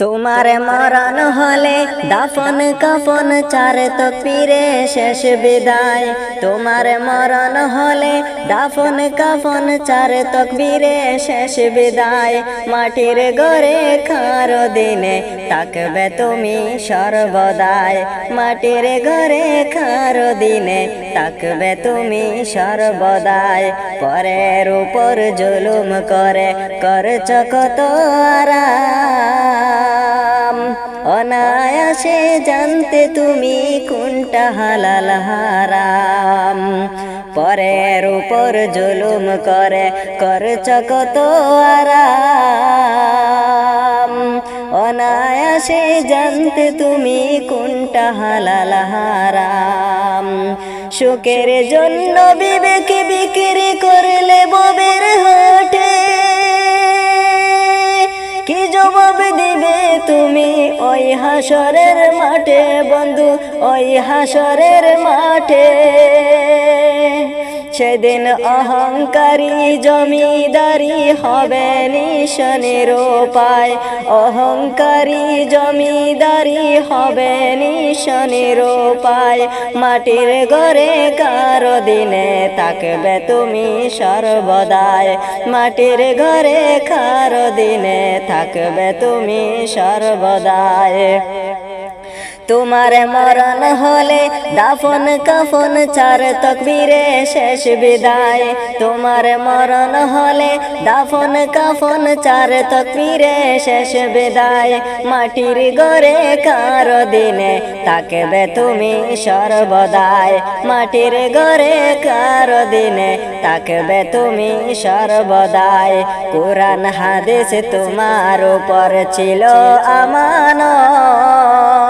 তোমার মরণ হলে দাফন কাফন চার তকবীরে শেষ বিদায়। তোমার মরণ হলে দাফন কাফন চার তকবীরে শেষ বিদায়। মাটির গড়ে খার দিনে তাকবে তুমি সর্বদায় মাটির ঘরে খার দিনে তাকবে তুমি সর্বদায় পরের উপর জুলুম করে, করছ কত আরাম অনায়াসে জানতে তুমি কোনটা হালাল হারাম। পরের উপর জুলুম করে, করছ কত আরাম। অনায়াসে জানতে তুমি কোনটা হালাল হারাম। সুখের জন্য বিবেক বিক্রি করলে ববের হাটে। কি জবাব তুমি ওই হাসরের মাঠে বন্ধু ওই হাসরের মাঠে। সেদিন অহংকারী জমিদারি হবে নিশনের পায় অহংকারী জমিদারি হবে নিশনের পায় মাটির ঘরে কারও দিনে তাকবে তুমি সর্বদায় মাটির ঘরে কারও দিনে থাকবে তুমি সর্বদায় তোমার মরণ হলে দাফন কাফন চার তকবীরে শেষ বিদায়। তোমার মরণ হলে দাফন কাফন চার তকবীরে শেষ বিদায়। মাটির গড়ে কারও দিনে তাকবে তুমি সর্বদায় মাটির গড়ে কারও দিনে তাকবে তুমি সর্বদায় কোরআন, হাদিস তোমার উপর ছিল আমানত।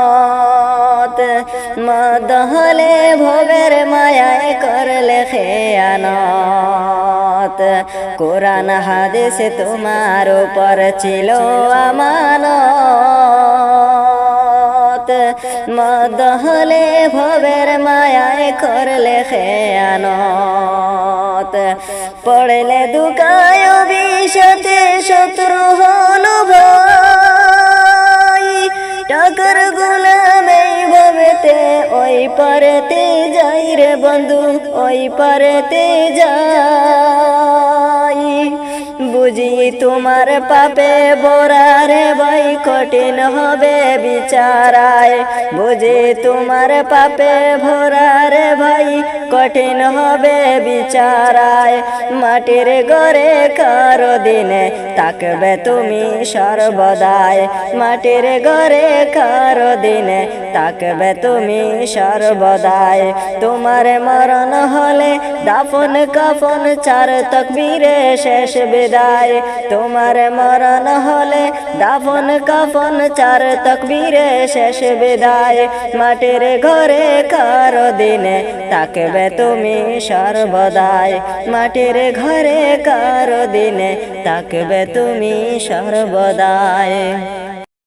মদ হলে ভোগের মায়ায় করলে খেয়ানত। কোরআন, হাদিস তোমার উপর ছিল আমানত। মদ হলে ভবের মায়ায় করলে খেয়ানত। পড়লে দুকায় বিষতে শত্রু হলো ভাই পারেতে যাই রে বন্ধু, ওই পারেতে যাই। বুঝি তোমার পাপে বোরারে ভাই, কঠিন হবে বিচারায়। বুঝি তোমার পাপে ভোরারে ভাই কঠিন হবে বিচারায়। মাটির ঘরে কারও দিনে তাকবে তুমি সর্বদায় মাটির ঘরে কারও দিনে তাকবে তুমি সর্বদায় তোমার মরণ হলে দাফন কাফন চার তকবীরে শেষ বিদায়। তোমার মরণ হলে দাফন কাফন চার তকবীরে শেষ বিদায়। মাটির ঘরে কারও দিনে তাকবে তুমি সর্বদাই। মাটির ঘরে কারও দিনে তাকবে তুমি সর্বদায়